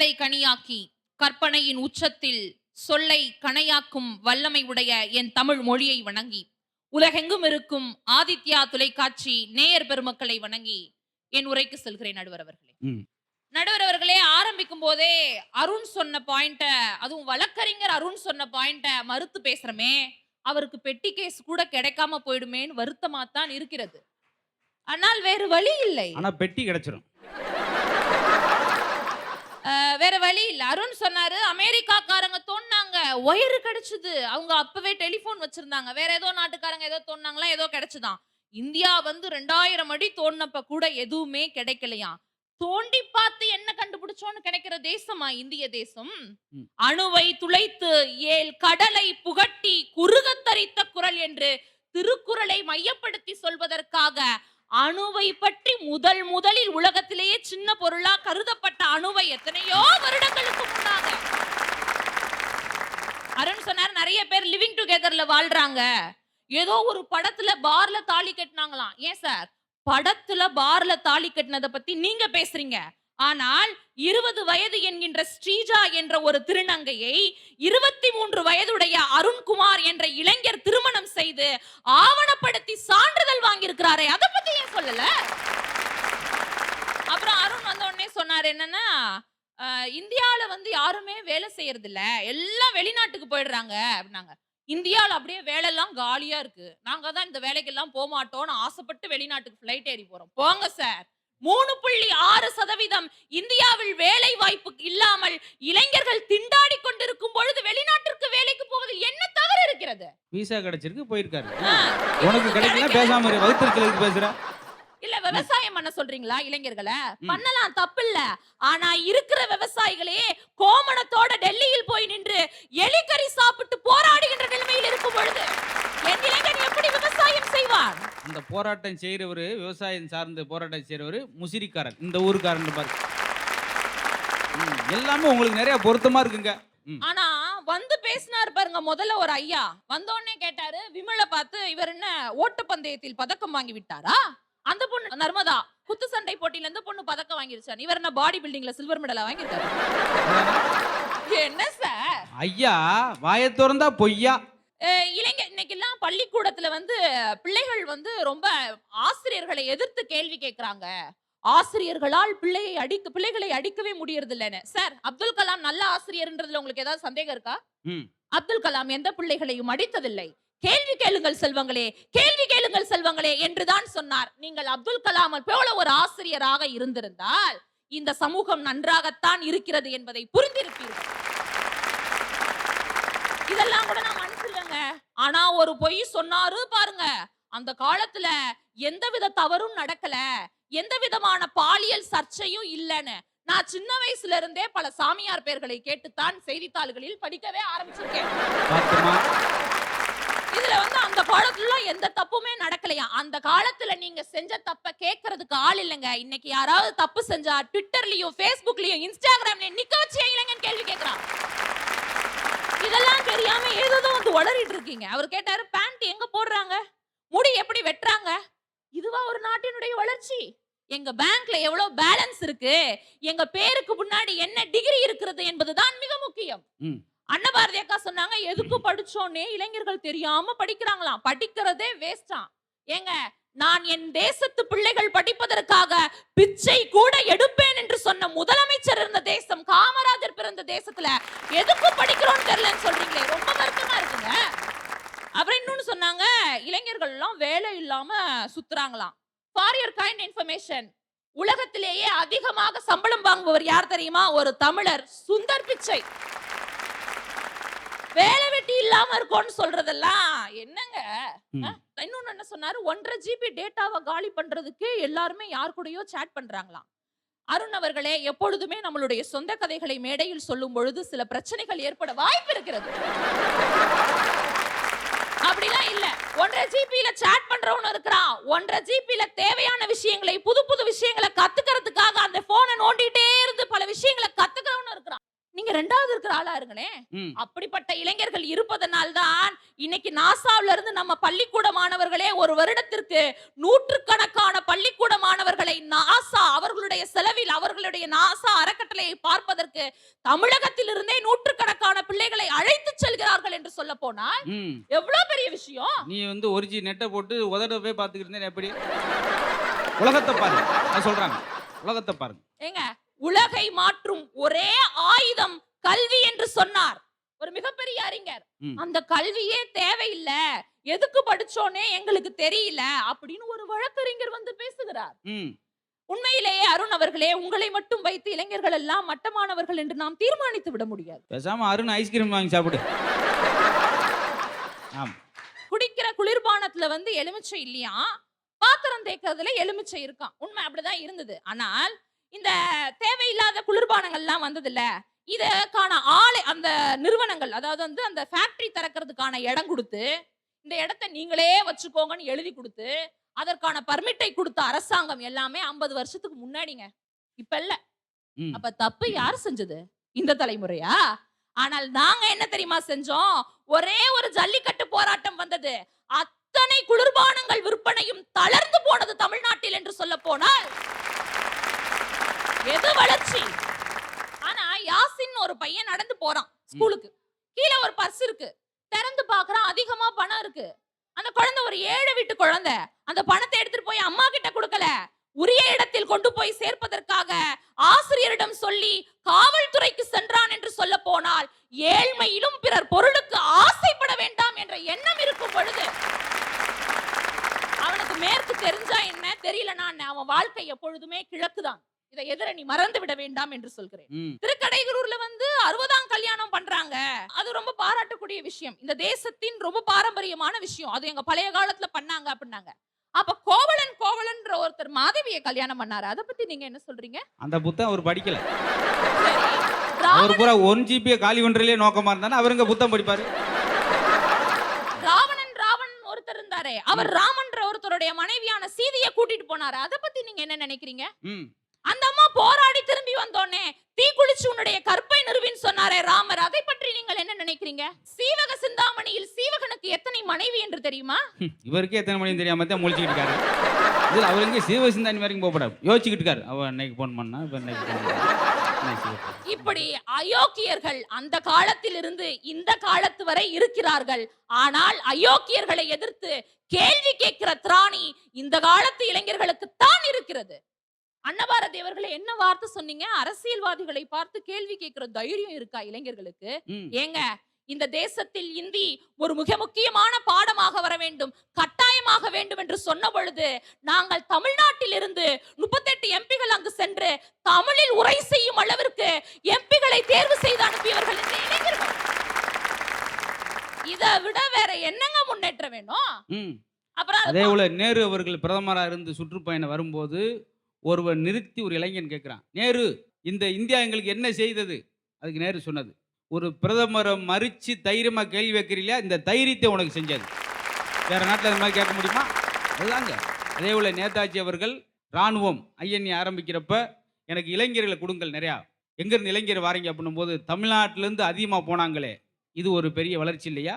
கடலை கனியாக்கி கற்பனையின் உச்சத்தில் சொல்லை கணையாக்கும் வல்லமை உடைய என் தமிழ் மொழியை வணங்கி உலகெங்கும் இருக்கும் ஆதித்யா தொலைக்காட்சி நேயர் பெருமக்களை வணங்கி என் உரைக்கு செல்கிறேன் நடுவர் அவர்களே. நடுவர் அவர்களே ஆரம்பிக்கும் போதே அருண் சொன்ன பாயிண்ட அதுவும் வழக்கறிஞர் அருண் சொன்ன பாயிண்ட மறுத்து பேசுறமே அவருக்கு பெட்டி கேஸ் கூட கிடைக்காம போயிடுமேன்னு வருத்தமா தான் இருக்கிறது. ஆனால் வேறு வழி இல்லை. ஆனா பெட்டி கிடைச்சிரும். அஹ் வேற வழி இல்ல. அருண் சொன்னாரு அமெரிக்காக்காரங்க தோண்டாங்க ஒயரு கிடைச்சது. அவங்க அப்பவே டெலிபோன் வச்சிருந்தாங்க. வேற ஏதோ நாட்டுக்காரங்க ஏதோ தோண்டாங்களா ஏதோ கிடைச்சுதான். இந்தியா வந்து ரெண்டாயிரம் அடி தோண்டினப்ப கூட எதுவுமே கிடைக்கலையா தோண்டி பார்த்து என்ன கண்டுபிடிச்சோன்னு கிடைக்கிற தேசமா இந்திய தேசம். அணுவை துளைத்து ஏல் கடலை புகட்டி குறுகத்தரித்த குரல் என்று திருக்குறளை மையப்படுத்தி சொல்வதற்காக அணுவை பற்றி முதல் முதலில் உலகத்திலேயே சின்ன பொருளா கருதப்பட்ட அணுவை எத்தனையோ வருடங்களுக்கு முன்னாக. அருண் சொன்னார் நிறைய பேர் லிவிங் டுகெதர்ல வாழ்றாங்க. ஏதோ ஒரு படத்துல பார்ல தாலி கட்டினாங்களாம். ஏன் சார்? படத்துல பார்ல தாலி கட்டினதை பத்தி நீங்க பேசுறீங்க. ஆனால் இருபது வயது என்கின்ற ஸ்ரீஜா என்ற ஒரு திருநங்கையை இருபத்தி மூன்று வயதுடைய அருண்குமார் என்ற இளைஞர் திருமணம் செய்து ஆவணப்படுத்தி சான்றிதழ் வாங்கியிருக்கிறாரே அதை சொல்லல அப்புறம் அருண் வந்த உடனே சொன்னார் என்னன்னா அஹ், இந்தியால வந்து யாருமே வேலை செய்யறது இல்ல எல்லாம் வெளிநாட்டுக்கு போயிடுறாங்க. அப்படின்னாங்க. இந்தியால அப்படியே வேலையெல்லாம் காலியா இருக்கு. நாங்க தான் இந்த வேலைக்கெல்லாம் போக மாட்டோம்னு ஆசைப்பட்டு வெளிநாட்டுக்கு ஃபிளைட் ஏறி போறோம். போங்க சார் மூணு புள்ளி ஆறு சதவீதம் இந்தியாவில் வேலை வாய்ப்பு இல்லாமல் இளைஞர்கள் திண்டாடி கொண்டிருக்கும் பொழுது வெளிநாட்டிற்கு வேலைக்கு போவதில் என்ன தவறு இருக்கிறது? விசா கிடைச்சிருக்கு போயிருக்காரு. உனக்கு கிடைக்கல. பேசாம வகுத்திருக்கிறதுக்கு பேசுற இல்ல விவசாயம் பண்ண சொல்றீங்களா இளைஞர்களை. பண்ணலாம் தப்பு இல்ல ஆனா இருக்கிற விவசாயிகளே கோமணத்தோட டெல்லியில் போய் நின்று எலிக்கறி சாப்பிட்டு போராடுகின்ற நிலைமையில் இருக்கும் பொழுது என் இளைஞன் எப்படி விவசாயம் செய்வான்? இந்த போராட்டம் செய்யறவரு விவசாயம் சார்ந்த போராட்டம் செய்யறவரு முசிறிக்காரன். இந்த ஊருக்காரன் பாரு. எல்லாமே உங்களுக்கு நிறைய பொருத்தமா இருக்குங்க. ஆனா வந்து பேசினார் பாருங்க முதல்ல ஒரு ஐயா. வந்த உடனே கேட்டாரு விமலை பார்த்து இவர் என்ன ஓட்டப்பந்தயத்தில் பதக்கம் வாங்கி விட்டாரா? அந்த பொண்ணு நர்மதா குத்து சண்டை போட்டியில இருந்து பொண்ணு பதக்கம் வாங்கிருச்சான் இவர் என்ன பாடி பில்டிங்ல சில்வர் மெடலா வாங்கிருக்காரு என்ன சார் ஐயா வாயை திறந்தா பொய்யா? இளைஞர் இன்னைக்கெல்லாம் பள்ளிக்கூடத்துல வந்து பிள்ளைகள் வந்து ரொம்ப ஆசிரியர்களை எதிர்த்து கேள்வி கேட்கறாங்க ஆசிரியர்களால் பிள்ளையை அடிக்க பிள்ளைகளை அடிக்கவே முடியறது இல்லைன்னு சார் அப்துல் கலாம் நல்ல ஆசிரியர்ன்றதுல உங்களுக்கு ஏதாவது சந்தேகம் இருக்கா. அப்துல் கலாம் எந்த பிள்ளைகளையும் அடித்ததில்லை. கேள்வி கேளுங்கள் செல்வங்களே கேள்வி கேளுங்கள் செல்வங்களே என்றுதான் சொன்னார். நீங்கள் அப்துல் கலாம் போல ஒரு ஆசிரியராக இருந்திருந்தால் இந்த சமூகம் நன்றாகத்தான் இருக்கிறது என்பதை புரிந்திருப்பீர்கள். இதெல்லாம் கூட நான் மனசில்லைங்க ஆனா ஒரு பொய் சொன்னாரு பாருங்க. அந்த காலத்துல எந்தவித தவறும் நடக்கல. எந்த விதமான பாலியல் சர்ச்சையும் இல்லைன்னு. நான் சின்ன வயசுல இருந்தே பல சாமியார் பெயர்களை கேட்டுத்தான் செய்தித்தாள்களில் படிக்கவே ஆரம்பிச்சிருக்கேன். இதுல வந்து அந்த காலத்துல எந்த தப்புமே நடக்கலையா? அந்த காலத்துல நீங்க செஞ்ச தப்ப கேக்குறதுக்கு ஆள் இல்லைங்க. இன்னைக்கு யாராவது தப்பு செஞ்சா ட்விட்டர்லயும் ஃபேஸ்புக்லயும் இன்ஸ்டாகிராம்லயும் நிக்க வச்சு இல்லைங்கன்னு கேள்வி கேட்கறான் இதெல்லாம் தெரியாம ஏதோ வந்து உளறிட்டு இருக்கீங்க. அவர் கேட்டாரு பேண்ட் எங்க போடுறாங்க? முடி எப்படி வெட்டுறாங்க? இதுவா ஒரு நாட்டினுடைய வளர்ச்சி. எங்க பேங்க்ல எவ்வளவு பேலன்ஸ் இருக்கு? எங்க பேருக்கு முன்னாடி என்ன டிகிரி இருக்கிறது என்பதுதான் மிக முக்கியம். ம். அன்னபாரதி அக்கா சொன்னாங்க எதுக்கு படிச்சோன்னே இளைஞர்கள் தெரியாம படிக்கிறாங்களாம். படிக்கிறதே வேஸ்டா ஏங்க நான் என் தேசத்து பிள்ளைகள் படிப்பதற்காக பிச்சை கூட எடுப்பேன் என்று சொன்ன முதலமைச்சர் இருந்த தேசம் காமராஜர் பிறந்த தேசத்துல எதுக்கு படிக்கிறோம்னு தெரியலன்னு சொல்றீங்களே. ரொம்ப வருத்தமா இருக்குங்க. அப்புறம் இன்னொன்னு சொன்னாங்க இளைஞர்கள் எல்லாம் வேலை இல்லாம சுத்துறாங்களாம். ஃபார் யுவர் கைண்ட் இன்ஃபர்மேஷன் உலகத்திலேயே அதிகமாக சம்பளம் வாங்குபவர் யார் தெரியுமா? ஒரு தமிழர். சுந்தர் பிச்சை. வேலை வெட்டி இல்லாம இருக்கோம்னு சொல்றதெல்லாம் என்னங்க? இன்னொன்னு என்ன சொன்னாரு? ஒன்றரை ஜிபி டேட்டாவை காலி பண்றதுக்கு எல்லாருமே யார் கூடயோ சேட் பண்றாங்களாம். அருண் அவர்களே எப்பொழுதுமே நம்மளுடைய சொந்த கதைகளை மேடையில் சொல்லும் பொழுது சில பிரச்சனைகள் ஏற்பட வாய்ப்பு இருக்கிறது. அப்படிலாம் இல்ல. ஒன்றரை ஜிபில சேட் பண்றவனும் இருக்கிறான். ஒன்றரை ஜிபில தேவையான விஷயங்களை புது புது விஷயங்களை கத்துக்கிறதுக்காக அந்த போனை நோண்டிட்டே இருந்து பல விஷயங்களை கத்துக்கிறவனும் இருக்கிறான். நீங்க ரெண்டாவது இருக்கிற ஆளா இருங்களேன் ம். அப்படிப்பட்ட இளைஞர்கள் இருப்பதனால்தான் இன்னைக்கு நாசாவில இருந்து நம்ம பள்ளிக்கூட மாணவர்களே ஒரு வருடத்திற்கு நூற்றுக்கணக்கான பள்ளிக்கூட மாணவர்களை நாசா அவர்களுடைய செலவில் அவர்களுடைய நாசா அறக்கட்டளையை பார்ப்பதற்கு தமிழகத்தில் இருந்தே நூற்றுக்கணக்கான பிள்ளைகளை அழைத்து செல்கிறார்கள் என்று சொல்ல போனால் எவ்வளவு பெரிய விஷயம்? நீ வந்து ஒரிஜி நெட்டை போட்டு உதட போய் பார்த்துக்கிட்டு இருந்தேன் எப்படி? உலகத்தை பாருங்க. சொல்றாங்க உலகத்தை பாருங்க. ஏங்க உலகை மாற்றும் ஒரே ஆயுதம் கல்வி என்று சொன்னார். ஒரு மிகப்பெரிய அறிஞர். அந்த கல்வியே தேவையில்லை. எதுக்கு படிச்சோனே எங்களுக்கு தெரியல அப்படின்னு ஒரு வழக்கறிஞர் வந்து பேசுகிறார். உண்மையிலேயே அருண் அவர்களே உங்களை மட்டும் வைத்து இளைஞர்கள் எல்லாம் மட்டமானவர்கள் என்று நாம் தீர்மானித்து விட முடியாது. பேசாம அருண் ஐஸ்கிரீம் வாங்கி சாப்பிடு. குடிக்கிற குளிர்பானத்துல வந்து எலுமிச்சை இல்லையா? பாத்திரம் தேய்க்கிறதுல எலுமிச்சை இருக்கான் உண்மை அப்படிதான் இருந்தது. ஆனால் இந்த தேவையில்லாத குளிர்பானங்கள்லாம் வந்தது இல்ல இதற்கான ஆலை அந்த நிறுவனங்கள் அதாவது வந்து அந்த ஃபேக்டரி திறக்கிறதுக்கான இடம் கொடுத்து இந்த இடத்த நீங்களே வச்சுக்கோங்கன்னு எழுதி கொடுத்து அதற்கான பர்மிட்டை கொடுத்த அரசாங்கம் எல்லாமே ஐம்பது வருஷத்துக்கு முன்னாடிங்க. இப்ப இல்ல. அப்ப தப்பு யார் செஞ்சது? இந்த தலைமுறையா? ஆனால் நாங்க என்ன தெரியுமா செஞ்சோம்? ஒரே ஒரு ஜல்லிக்கட்டு போராட்டம் வந்தது. அத்தனை குளிர்பானங்கள் விற்பனையும் தளர்ந்து போனது தமிழ்நாட்டில் என்று சொல்ல போனால் எது வளர்ச்சி? ஆனா யாசின் ஒரு பையன் நடந்து போறான் ஸ்கூலுக்கு. கீழே ஒரு பர்ஸ் இருக்கு. திறந்து பார்க்கறான் அதிகமா பணம் இருக்கு. அந்த குழந்தை ஒரு ஏழை வீட்டு குழந்தை. அந்த பணத்தை எடுத்துட்டு போய் அம்மா கிட்ட கொடுக்கல. உரிய இடத்தில் கொண்டு போய் சேர்ப்பதற்காக ஆசிரியரிடம் சொல்லி காவல்துறைக்கு சென்றான் என்று சொல்ல போனால் ஏழ்மையிலும் பிறர் பொருளுக்கு ஆசைப்பட வேண்டாம் என்ற எண்ணம் இருக்கும் பொழுது. அவனுக்கு மேற்கு தெரிஞ்சா என்ன? தெரியலனா அவன் வாழ்க்கை எப்பொழுதுமே கிழக்குதான். இதை எதிர நீ மறந்து விட வேண்டாம் என்று சொல்கிறேன். திருக்கடைகளூர்ல வந்து அறுபதாம் கல்யாணம் பண்றாங்க. அது ரொம்ப பாராட்டக்கூடிய விஷயம். இந்த தேசத்தின் ரொம்ப பாரம்பரியமான விஷயம். அது எங்க பழைய காலத்துல பண்ணாங்க அப்படின்னாங்க. அப்ப கோவலன் கோவலன்ற ஒருத்தர் மாதவியை கல்யாணம் பண்ணாரு. அதை பத்தி நீங்க என்ன சொல்றீங்க? அந்த புத்தகம் அவர் படிக்கல. அவர் பூரா ஒன் ஜிபியை காலி பண்றதுலயே நோக்கமா இருந்தானே அவருங்க புத்தகம் படிப்பாரு. ராவணன் ராவணன் ஒருத்தர் இருந்தாரே. அவர் ராமன்ற ஒருத்தருடைய மனைவியான சீதையை கூட்டிட்டு போனாரு. அதை பத்தி நீங்க என்ன நினைக்கிறீங்க? அந்த அம்மா போராடி திரும்பி வந்தோடனே தீ குளிச்சு உன்னுடைய கற்பை நிறுவின்னு சொன்னாரே ராமர். அதை பற்றி நீங்கள் என்ன நினைக்கிறீங்க? சீவக சிந்தாமணியில் சீவகனுக்கு எத்தனை மனைவி என்று தெரியுமா? இவருக்கே எத்தனை மணி தெரியாம? தான் முழிச்சுக்கிட்டு இருக்காரு. இது அவர் எங்க சிவசிந்தானி வரைக்கும் போகப்படாது யோசிச்சுக்கிட்டு இருக்காரு. அவ அன்னைக்கு போன் பண்ணா இப்ப இன்னைக்கு. இன்னைக்கு இப்படி அயோக்கியர்கள் அந்த காலத்தில் இருந்து இந்த காலத்து வரை இருக்கிறார்கள். ஆனால் அயோக்கியர்களை எதிர்த்து கேள்வி கேட்கிற திராணி இந்த காலத்து இளைஞர்களுக்கு தான் இருக்கிறது. அன்னபாரதி அவர்களே என்ன வார்த்தை சொன்னீங்க? அரசியல்வாதிகளை பார்த்து கேள்வி கேட்கிற தைரியம் இருக்கா இளைஞர்களுக்கு? ஏங்க இந்த தேசத்தில் இந்தி ஒரு மிக முக்கியமான பாடமாக வர வேண்டும் கட்டாயமாக வேண்டும் என்று சொன்ன பொழுது நாங்கள் தமிழ்நாட்டில் இருந்து முப்பத்தெட்டு எம்பிகள் அங்கு சென்று தமிழில் உரை செய்யும் அளவிற்கு எம்பிகளை தேர்வு செய்து அனுப்பியவர்கள் இந்த இளைஞர்கள். இதை விட வேற என்னங்க முன்னேற்றம் வேணும்? அப்புறம் அதே போல நேரு அவர்கள் பிரதமராக இருந்து சுற்றுப்பயணம் வரும்போது ஒருவர் நிறுத்தி ஒரு இளைஞன் கேட்குறான் நேரு இந்த இந்தியா எங்களுக்கு என்ன செய்தது? அதுக்கு நேரு சொன்னது ஒரு பிரதமரை மறித்து தைரியமாக கேள்வி வைக்கிறீங்களா இந்த தைரியத்தை உனக்கு செஞ்சது. வேறு நாட்டில் அது மாதிரி கேட்க முடியுமா? அதுதாங்க. அதே போல் நேதாஜி அவர்கள் இராணுவம் ஐஎன்ஏ ஆரம்பிக்கிறப்ப எனக்கு இளைஞர்களை கொடுங்கள் நிறையா. எங்கேருந்து இளைஞர் வாரீங்க அப்படின்னும் போது தமிழ்நாட்டிலேருந்து அதிகமாக போனாங்களே இது ஒரு பெரிய வளர்ச்சி இல்லையா?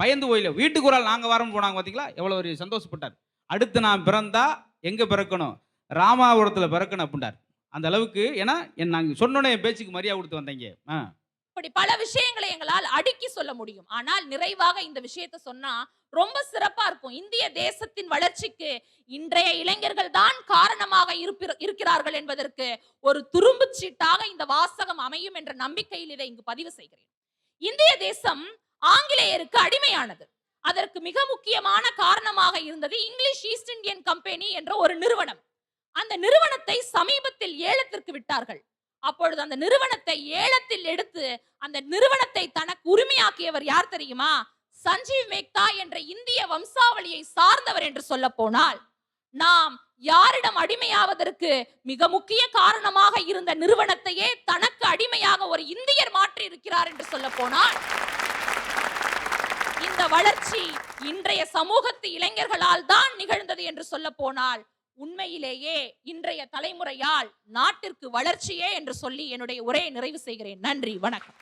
பயந்து போயில வீட்டுக்கு ஒரு நாங்கள் வாரம் போனாங்க பார்த்தீங்களா எவ்வளோ ஒரு சந்தோஷப்பட்டார். அடுத்து நான் பிறந்தா எங்கே பிறக்கணும்? ராமாபுரத்தில் பிறக்கணும் அப்படின்றார் அந்த அளவுக்கு ஏன்னா என் நாங்கள் சொன்னோன்னே என் பேச்சுக்கு மரியாதை கொடுத்து வந்தீங்க. ஆ. இப்படி பல விஷயங்களை எங்களால் அடுக்கி சொல்ல முடியும். ஆனால் நிறைவாக இந்த விஷயத்தை சொன்னா ரொம்ப சிறப்பா இருக்கும். இந்திய தேசத்தின் வளர்ச்சிக்கு இன்றைய இளைஞர்கள் தான் காரணமாக இருப்பிற- இருக்கிறார்கள் என்பதற்கு ஒரு துரும்பு சீட்டாக இந்த வாசகம் அமையும் என்ற நம்பிக்கையில் இதை இங்கு பதிவு செய்கிறேன். இந்திய தேசம் ஆங்கிலேயருக்கு அடிமையானது. அதற்கு மிக முக்கியமான காரணமாக இருந்தது இங்கிலீஷ் ஈஸ்ட் இந்தியன் கம்பெனி என்ற ஒரு நிறுவனம். அந்த நிறுவனத்தை சமீபத்தில் ஏலத்திற்கு விட்டார்கள். அப்பொழுது அந்த நிறுவனத்தை ஏலத்தில் எடுத்து அந்த நிறுவனத்தை தனக்கு உரிமையாக்கியவர் யார் தெரியுமா? சஞ்சீவ் மேக்தா என்ற இந்திய வம்சாவளியை சார்ந்தவர் என்று சொல்ல போனால் நாம் யாரிடம் அடிமையாவதற்கு மிக முக்கிய காரணமாக இருந்த நிறுவனத்தையே தனக்கு அடிமையாக ஒரு இந்தியர் மாற்றி இருக்கிறார் என்று சொல்ல போனால் இந்த வளர்ச்சி இன்றைய சமூகத்து இளைஞர்களால் தான் நிகழ்ந்தது என்று சொல்ல போனால் உண்மையிலேயே இன்றைய தலைமுறையால் நாட்டிற்கு வளர்ச்சியே என்று சொல்லி என்னுடைய உரையை நிறைவு செய்கிறேன். நன்றி. வணக்கம்.